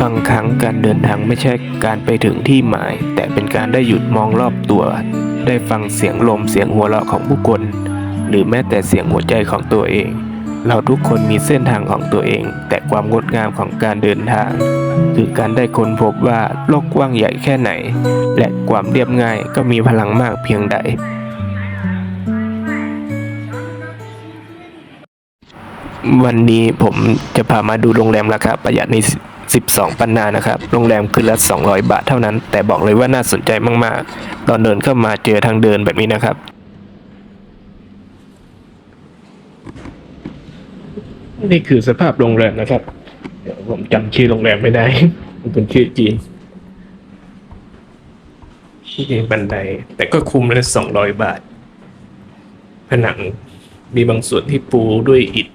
บางครั้งการเดินทางไม่ใช่การไปถึงที่หมาย แต่เป็นการได้หยุดมองรอบตัว ได้ฟังเสียงลมเสียงหัวเราะของผู้คน หรือแม้แต่เสียงหัวใจของตัวเอง เราทุกคนมีเส้นทางของตัวเอง แต่ความงดงามของการเดินทาง คือการได้ค้นพบว่าโลกกว้างใหญ่แค่ไหน และความเรียบง่ายก็มีพลังมากเพียงใดวันนี้ผมจะพามาดูโรงแรมราคาประหยัดใน 12 ปันนานะครับ โรงแรมคืนละ 200 บาทเท่านั้น แต่บอกเลยว่าน่าสนใจมากๆ ตอนเดินเข้ามาเจอทางเดินแบบนี้นะครับ นี่คือสภาพโรงแรมนะครับ เดี๋ยวผมจำชื่อโรงแรมไม่ได้ มันเป็นชื่อจีนนี่บันได แต่ก็คุ้มเลยสองร้อยบาท ผนังมีบางส่วนที่ปูด้วยอิฐ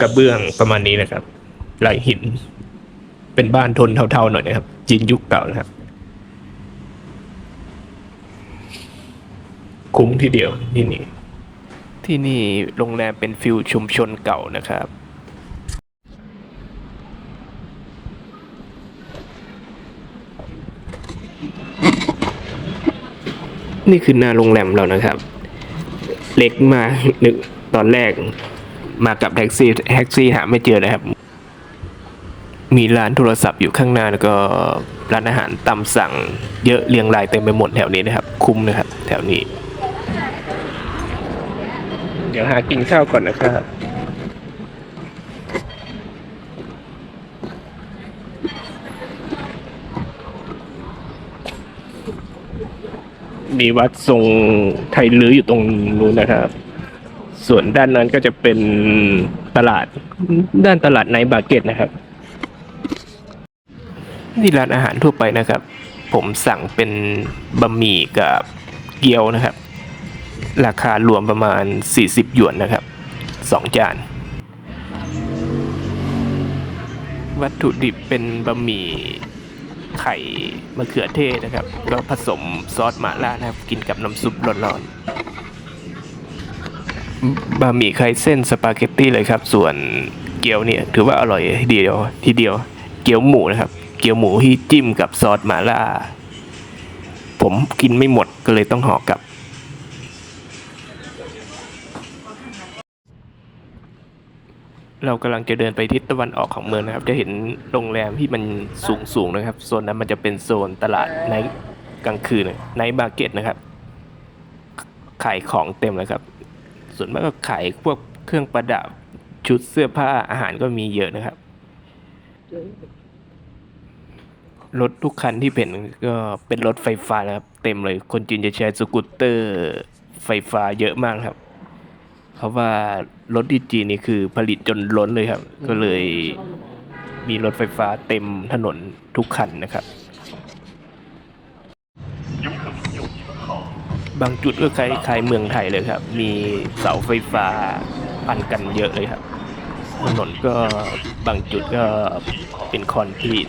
กระเบื้องประมาณนี้นะครับ ลายหิน เป็นบ้านทนเท่าๆหน่อยนะครับ จีนยุคเก่านะครับ คุ้มทีเดียวที่นี่ ที่นี่โรงแรมเป็นฟิลชุมชนเก่านะครับนี่คือหน้าโรงแรมเรานะครับ เล็กมากนึกตอนแรกมากับแท็กซี่แท็กซี่หาไม่เจอนะครับ มีร้านโทรศัพท์อยู่ข้างหน้าแล้วก็ร้านอาหารตามสั่งเยอะเรียงรายเต็มไปหมดแถวนี้นะครับ คุ้มนะครับ แถวนี้ เดี๋ยวหากินข้าวก่อนนะครับมีวัดทรงไทยลื้ออยู่ตรงนู้นนะครับ ส่วนด้านนั้นก็จะเป็นตลาดด้านตลาดไนบาเก็ตนะครับ นี่ร้านอาหารทั่วไปนะครับ ผมสั่งเป็นบะหมี่กับเกี๊ยวนะครับ ราคารวมประมาณ 40 หยวนนะครับสองจาน วัตถุดิบเป็นบะหมี่ไข่มะเขือเทศนะครับแล้วผสมซอสหม่าล่านะครับ กินกับน้ำซุปร้อนๆบะหมี่ไข่เส้นสปาเกตตี้เลยครับ ส่วนเกี๊ยวเนี่ยถือว่าอร่อยทีเดียวทีเดียว เกี๊ยวหมูนะครับ เกี๊ยวหมูที่จิ้มกับซอสหมาล่า ผมกินไม่หมดก็เลยต้องห่อกลับ เรากำลังจะเดินไปทิศตะวันออกของเมืองนะครับ จะเห็นโรงแรมที่มันสูงสูงๆนะครับ โซนนั้นมันจะเป็นโซนตลาดในกลางคืนในบาร์เก็ตนะครับ ขายของเต็มเลยครับ ส่วนมากก็ขายพวกเครื่องประดับชุดเสื้อผ้าอาหารก็มีเยอะนะครับ รถทุกคันที่เป็นก็เป็นรถไฟฟ้านะครับ เต็มเลย คนจีนจะใช้สกูตเตอร์ไฟฟ้าเยอะมากครับเพราะว่ารถที่จีนนี่คือผลิตจนล้นเลยครับ ก็เลยมีรถไฟฟ้าเต็มถนนทุกคันนะครับ บางจุดก็คล้ายๆเมืองไทยเลยครับ มีเสาไฟฟ้าพันกันเยอะเลยครับ ถนนก็บางจุดก็เป็นคอนกรีต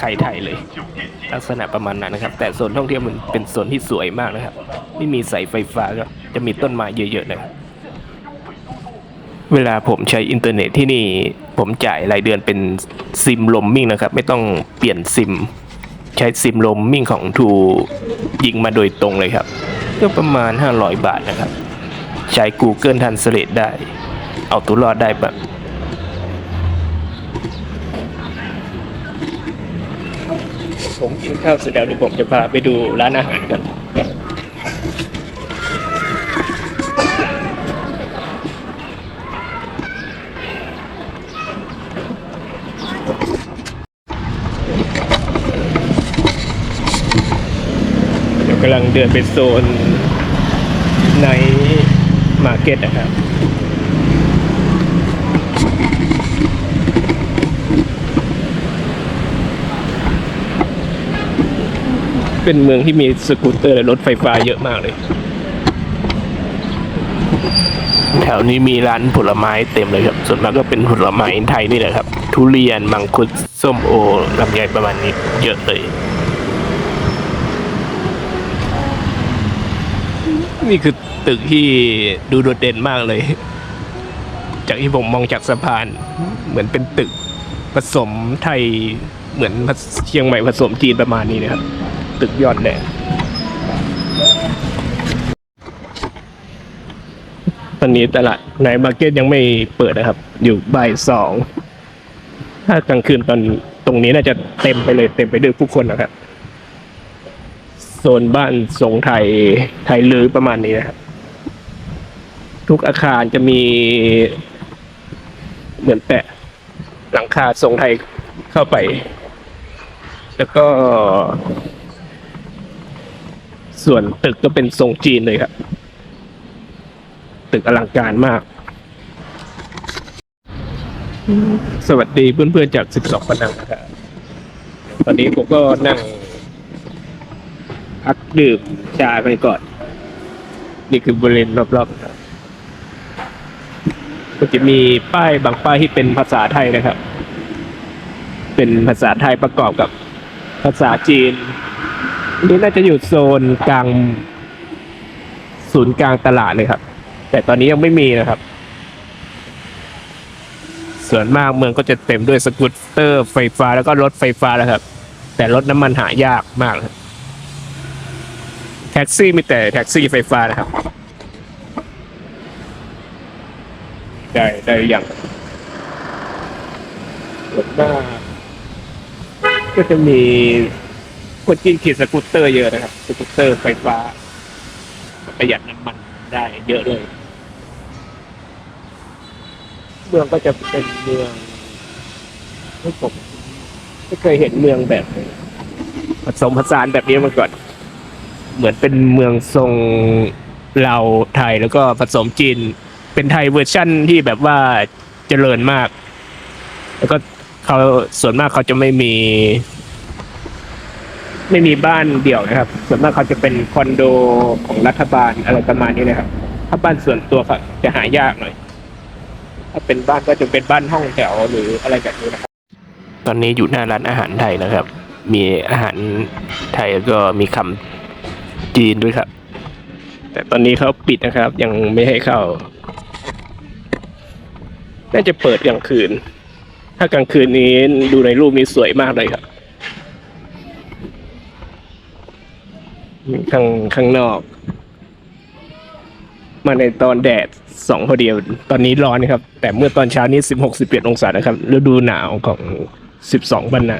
ไข่ไทยเลย ลักษณะประมาณนั้นนะครับ แต่โซนท่องเที่ยวมันเป็นโซนที่สวยมากนะครับ ไม่มีสายไฟฟ้าก็จะมีต้นไม้เยอะๆนะครับเวลาผมใช้อินเทอร์เน็ตที่นี่ผมจ่ายรายเดือนเป็นซิมลมมิ่งนะครับ ไม่ต้องเปลี่ยนซิม ใช้ซิมลมมิ่งของทูยิงมาโดยตรงเลยครับก็ประมาณ 500 บาทนะครับ ใช้ Google Translate ได้ เอาตัวรอดได้แบบ ผมกินข้าวเสร็จแล้วเดี๋ยวผมจะพาไปดูร้านอาหารกันเดี๋ยวกำลังเดินไปโซนในมาร์เก็ตนะครับ เป็นเมืองที่มีสกูตเตอร์และรถไฟฟ้าเยอะมากเลย แถวนี้มีร้านผลไม้เต็มเลยครับ ส่วนมากก็เป็นผลไม้ไทยนี่แหละครับ ทุเรียน มังคุด ส้มโอลำไยประมาณนี้เยอะเลย นี่คือตึกที่ดูโดดเด่นมากเลย จากที่ผมมองจากสะพาน เหมือนเป็นตึกผสมไทยเหมือนเชียงใหม่ผสมจีนประมาณนี้นะครับ ตึกยอดแดงตอนนี้ตลาดในมาร์เก็ตยังไม่เปิดนะครับ อยู่บ่ายสองถ้ากลางคืนตอนตรงนี้น่าจะเต็มไปเลย เต็มไปด้วยผู้คนนะครับโซนบ้านทรงไทยไทยลือประมาณนี้นะครับทุกอาคารจะมีเหมือนแปะหลังคาทรงไทยเข้าไป แล้วก็ ส่วนตึกก็เป็นทรงจีนเลยครับ ตึกอลังการมาก สวัสดีเพื่อนๆจาก 12ปนังครับตอนนี้ผมก็นั่งพักดื่มชาไปก่อน นี่คือบริเวณรอบๆครับก็จะมีป้ายบางป้ายที่เป็นภาษาไทยนะครับ เป็นภาษาไทยประกอบกับภาษาจีน นี่น่าจะอยู่โซนกลาง ศูนย์กลางตลาดเลยครับ แต่ตอนนี้ยังไม่มีนะครับ ส่วนมากเมืองก็จะเต็มด้วยสกูตเตอร์ไฟฟ้าแล้วก็รถไฟฟ้าแล้วครับ แต่รถน้ำมันหายากมากแท็กซี่มีแต่แท็กซี่ไฟฟ้านะครับ ได้ได้อย่างส่วนมากก็จะมี คนจีนขี่สกูตเตอร์เยอะนะครับ สกูตเตอร์ไฟฟ้า ประหยัดน้ำมันได้เยอะเลยเมืองก็จะเป็นเมืองที่ผมไม่เคยเห็นเมืองแบบผสมผสานแบบนี้มาก่อน เหมือนเป็นเมืองทรงลาวไทยแล้วก็ผสมจีน เป็นไทยเวอร์ชั่นที่แบบว่าเจริญมาก แล้วก็เขาส่วนมากเขาจะไม่มี ไม่มีบ้านเดี่ยวนะครับ ส่วนมากเขาจะเป็นคอนโดของรัฐบาลอะไรประมาณนี้นะครับ ถ้าบ้านส่วนตัวครับจะหายากหน่อย ถ้าเป็นบ้านก็จะเป็นบ้านห้องแถวหรืออะไรแบบนี้นะครับ ตอนนี้อยู่หน้าร้านอาหารไทยนะครับ มีอาหารไทยแล้วก็มีคำจีนด้วยครับ แต่ตอนนี้เขาปิดนะครับ ยังไม่ให้เข้า น่าจะเปิดกลางคืน ถ้ากลางคืนนี้ดูในรูปนี้สวยมากเลยครับ ข้างข้างนอก มาในตอนแดดสองพอดีตอนนี้ร้อนนะครับ แต่เมื่อตอนเช้านี้สิบหกสิบเอ็ดองศานะครับฤดูหนาวของสิบสองบรรณา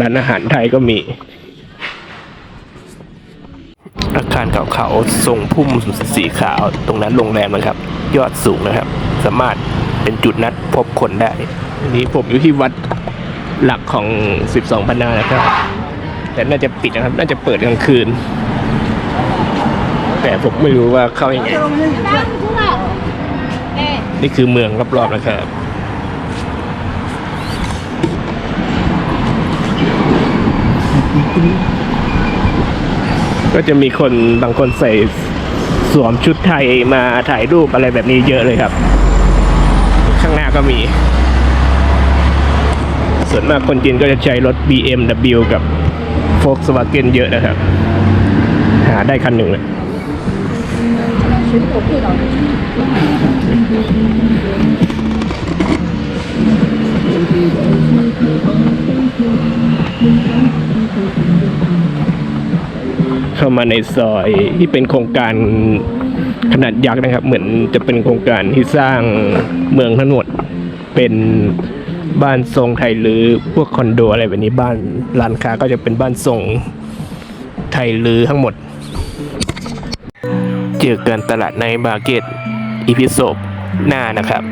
ร้านอาหารไทยก็มี อาคารเก่าเขาทรงพุ่มสีขาวตรงนั้นโรงแรมนะครับ ยอดสูงนะครับ สามารถเป็นจุดนัดพบคนได้อนนี้ผมอยู่ที่วัดหลักของ 12บรรณานะครับ แต่น่าจะปิดนะครับ น่าจะเปิดกลางคืน แต่ผมไม่รู้ว่าเข้ายังไง นี่คือเมืองรอบๆนะครับก็จะมีคนบางคนใส่สวมชุดไทยมาถ่ายรูปอะไรแบบนี้เยอะเลยครับ ข้างหน้าก็มี ส่วนมากคนจีนก็จะใช้รถ BMW กับ Volkswagen เยอะนะครับ หาได้คันหนึ่งเลยเข้ามาในซอยที่เป็นโครงการขนาดยักษ์นะครับ เหมือนจะเป็นโครงการที่สร้างเมืองทั้งหมดเป็น บ้านทรงไทยหรือพวกคอนโดอะไรแบบนี้บ้านร้านค้าก็จะเป็นบ้านทรงไทยหรือทั้งหมด เจอกันตลาดในบาเก็ตอีพิโซดหน้านะครับ